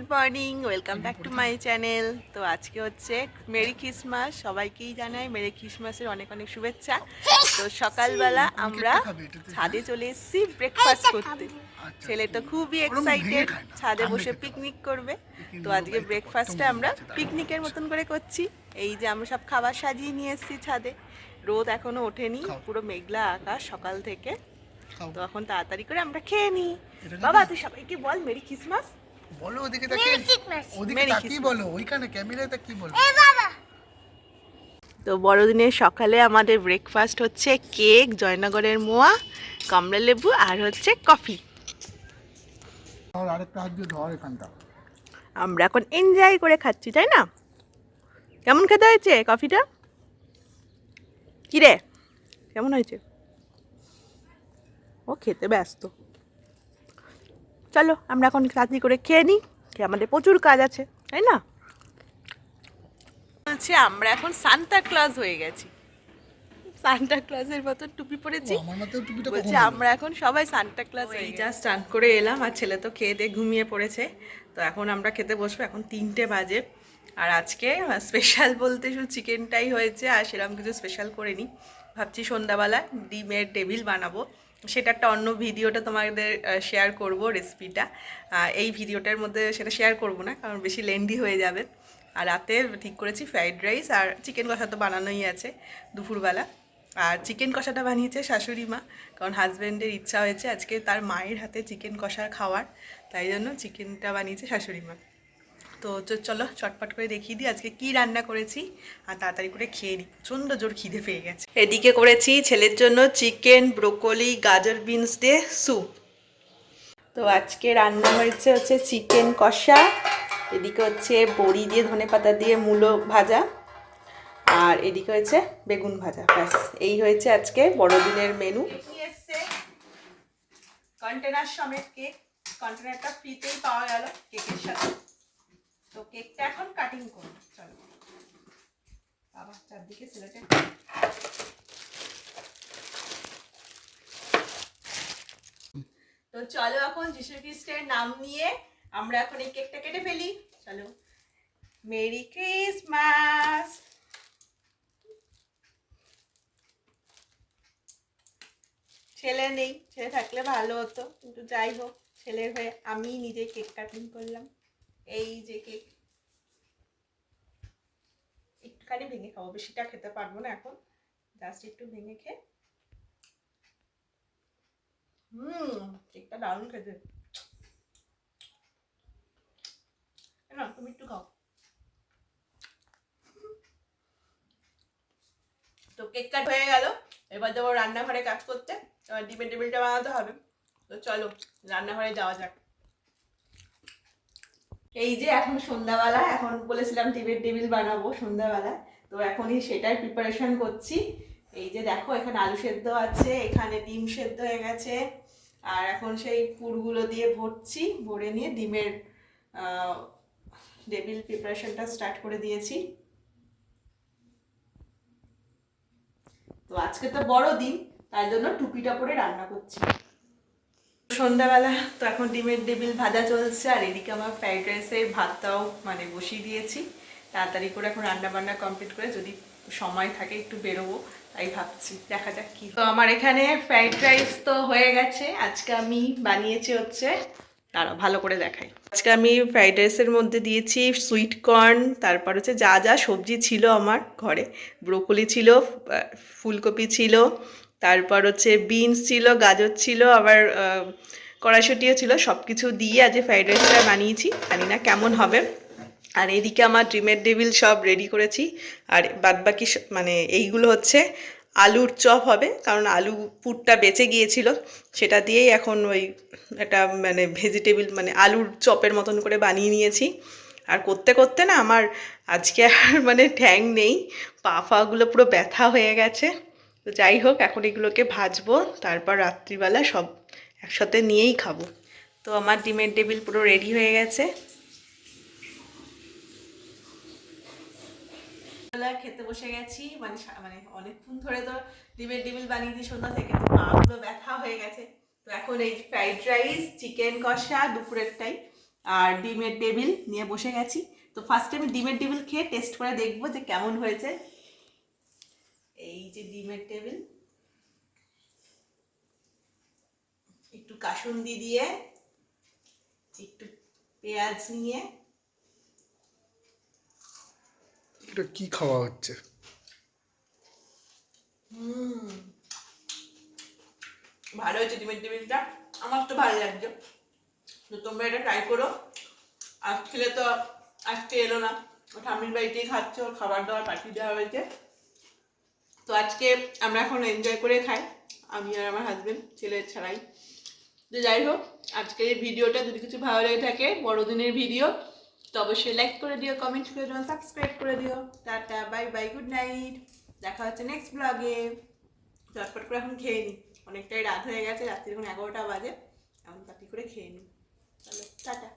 Good morning welcome back to my channel. তো আজকে হচ্ছে মেরি ক্রিসমাস সবাইকেই জানাই মেরি খ্রিসমাসের অনেক অনেক শুভেচ্ছা। তো সকালবেলা আমরা ছাদে চলে এসেছি ব্রেকফাস্ট করতে। ছেলে তো খুবই এক্সাইটেড ছাদে বসে পিকনিক করবে। তো আজকে ব্রেকফাস্টটা আমরা পিকনিকের মতন করে করছি। এই যে আমরা সব খাবার সাজিয়ে নিয়ে এসেছি ছাদে। রোদ এখনও ওঠেনি পুরো মেঘলা আকাশ সকাল থেকে। তো এখন তাড়াতাড়ি করে আমরা খেয়ে নিই। বাবা তুই সবাইকে বল মেরি ক্রিসমাস? বলো ওদিকে তাকিয়ে ওদিকে তাকিয়ে বলো ওইখানে ক্যামেরায় তাকিয়ে বলো। তো বড়দিনের সকালে আমাদের ব্রেকফাস্ট হচ্ছে কেক জয়নগরের মোয়া কমলা লেবু আর হচ্ছে কফি আমরা এখন এনজয় করে খাচ্ছি তাই না? কেমন খেতে হয়েছে কফিটা কি রে কেমন হয়েছে? ও খেতে ব্যস্ত। চলো আমরা এখন তাড়াতাড়ি করে খেয়ে নিই খেয়ে আমাদের প্রচুর কাজ আছে তাই না? বলছে আমরা এখন সান্তা ক্লজ হয়ে গেছি। সান্তা ক্লজের মতো টুপি পরেছি। ও, আমার মাথায় টুপিটা কখন বলছে? আমরা এখন সবাই সান্টা ক্লাস এই যা স্টার্ট করে এলাম আর ছেলে তো খেয়ে দিয়ে ঘুমিয়ে পড়েছে। তো এখন আমরা খেতে বসবো এখন তিনটে বাজে। আর আজকে স্পেশাল বলতে শুধু চিকেনটাই হয়েছে আর সেরকম কিছু স্পেশাল করে করিনি। ভাবছি সন্ধ্যাবেলা ডিমের টেবিল বানাবো। সেটা একটা অন্য ভিডিওটা তোমাদের শেয়ার করব রেসিপিটা এই ভিডিওটার মধ্যে সেটা শেয়ার করব না, কারণ বেশি লেন্দি হয়ে যাবে। আর রাতে ঠিক করেছি ফ্রাইড রাইস আর চিকেন কষা তো বানানোই আছে দুপুরবেলা। আর চিকেন কষাটা বানিয়েছে শাশুড়ি মা, কারণ হাজব্যান্ডের ইচ্ছা হয়েছে আজকে তার মায়ের হাতে চিকেন কষা খাওয়ার, তাই জন্য চিকেনটা বানিয়েছে শাশুড়ি মা। তো চলো চটপট করে দেখিয়ে দিই আজকে কি রান্না করেছি। আর তাড়াতাড়ি করে খেয়ে নিই। প্রচণ্ড জোর খিদে পেয়ে গেছে। এদিকে করেছি ছেলের জন্য চিকেন, ব্রোকলি, গাজর বিনস দিয়ে স্যুপ। তো আজকে রান্না হয়েছে হচ্ছে চিকেন কষা, এদিকে হচ্ছে বড়ি দিয়ে ধনে পাতা দিয়ে মূলো ভাজা, আর এদিকে হয়েছে বেগুন ভাজা। ব্যাস, এই হয়েছে আজকে বড়দিনের মেনু কন্টেনার সমেত কেক কন্টেনারটা ফ্রিতেই পাওয়া গেল কেকের সাথে। কেকটা এখন কাটিং করব, চলো। বাবা চারদিকে ছেলেটা। তো চলো এখন যিশু খ্রিস্টের নাম নিয়ে আমরা এখন এই কেকটা কেটে ফেলি। চলো। Merry Christmas! ছেলে নেই, ছেলে থাকলে ভালো হতো। কিন্তু যাই হোক, ছেলের হয়ে আমি নিজে কেক কাটিং করলাম। এই যে কেক। একটুখানি ভেঙে খাব, বেশিটা খেতে পারব না এখন। জাস্ট একটু ভেঙে খেয়ে। হুম কেকটা দারুণ খেতে। না তুমি একটু খাও। তো কেক কাট হয়ে গেল। এবার যাব রান্নাঘরে কাজ করতে। এবার ডিমের টেবিলটা বানাতে হবে। তো চলো, রান্নাঘরে যাওয়া যাক। এই যে এখন সন্ধ্যাবেলা, এখন বলেছিলাম ডিমের টেবিল বানাবো সন্ধ্যাবেলা, তো এখনই সেটার প্রিপারেশন করছি। এই যে দেখো, এখানে আলু সেদ্ধ আছে, এখানে ডিম সেদ্ধ হয়ে গেছে, আর এখন সেই পুরগুলো দিয়ে ভরছি, ভরে নিয়ে ডিমের টেবিল প্রিপারেশনটা স্টার্ট করে দিয়েছি। তো আজকে তো বড় দিন, তাই জন্য টুপিটা পরে রান্না করছি। সন্ধ্যাবেলা তো এখন ডিমের টেবিল ভাজা চলছে, আর এদিকে আমার ফ্রাইড রাইসের ভাতটাও মানে বসিয়ে দিয়েছি। তাড়াতাড়ি করে এখন রান্না বান্না কমপ্লিট করে যদি সময় থাকে একটু বেরোবো, তাই ভাবছি। দেখা যাক কি তো আমার এখানে ফ্রাইড রাইস তো হয়ে গেছে, আজকে আমি বানিয়েছি হচ্ছে, দাঁড়াও ভালো করে দেখাই। আজকে আমি ফ্রাইড রাইসের মধ্যে দিয়েছি সুইট কর্ন, তারপর হচ্ছে যা যা সবজি ছিল আমার ঘরে, ব্রোকলি ছিল ফুলকপি ছিল তারপর হচ্ছে বিনস ছিল, গাজর ছিল, আবার কড়াইশুটিও ছিল সব কিছু দিয়ে আজ ফ্রাইড রাইসটা বানিয়েছি। জানি না কেমন হবে। আর এদিকে আমার ডিমের টেবিল সব রেডি করেছি। আর বাদবাকি মানে এইগুলো হচ্ছে আলুর চপ হবে, কারণ আলু পুরটা বেঁচে গিয়েছিল। সেটা দিয়েই এখন ওই একটা মানে ভেজিটেবিল মানে আলুর চপের মতন করে বানিয়ে নিয়েছি। আর করতে করতে না আমার আজকে আর মানে ঠ্যাং নেই পা ফাগুলো পুরো ব্যথা হয়ে গেছে। তো যাই হোক, এখন এগুলোকে ভাজবো, তারপর রাত্রিবেলা সব একসাথে নিয়েই খাব। তো আমার ডিমের টেবিল পুরো রেডি হয়ে গেছে। খেতে বসে গেছি মানে মানে অনেকক্ষণ ধরে তো ডিমের টেবিল বানিয়েছি সন্ধ্যা থেকে, তো পাগুলো ব্যথা হয়ে গেছে। তো এখন এই ফ্রাইড রাইস, চিকেন কষা, দুপুরেরটাই, আর ডিমের টেবিল নিয়ে বসে গেছি। তো ফার্স্টে আমি ডিমের টেবিল খেয়ে টেস্ট করে দেখব যে কেমন হয়েছে। এই যে ডিমের টেবিল একটু কাসুন্দি দিয়ে একটু পেঁয়াজ নিয়ে। এটা কি খাওয়া হচ্ছে? হুম। ভালো হয়েছে ডিমের টেবিলটা। আমার তো ভালো লাগছে। তো তোমরা এটা ট্রাই করো। আজ খেলে তো আজকে এলো না। ঠাম্মির বাড়িতেই খাচ্ছে ওর খাবার দাবার পাঠিয়ে দেওয়া হয়েছে। তো আজকে আমরা এখন এনজয় করে খাই, আমি আর আমার হাজব্যান্ড ছেলে ছাড়াই। তো যাই হোক, আজকের এই ভিডিওটা যদি কিছু ভালো লেগে থাকে, বড়দিনের ভিডিও তো অবশ্যই লাইক করে দিও কমেন্ট করে দিও সাবস্ক্রাইব করে দিও। Tata bye bye good night দেখা হচ্ছে নেক্সট ব্লগে চটপট করে এখন খেয়ে নিই অনেকটাই রাত হয়ে গেছে, রাত্রি এখন এগারোটা বাজে। এখন তাড়াতাড়ি করে খেয়ে নিই চলো, টাটা।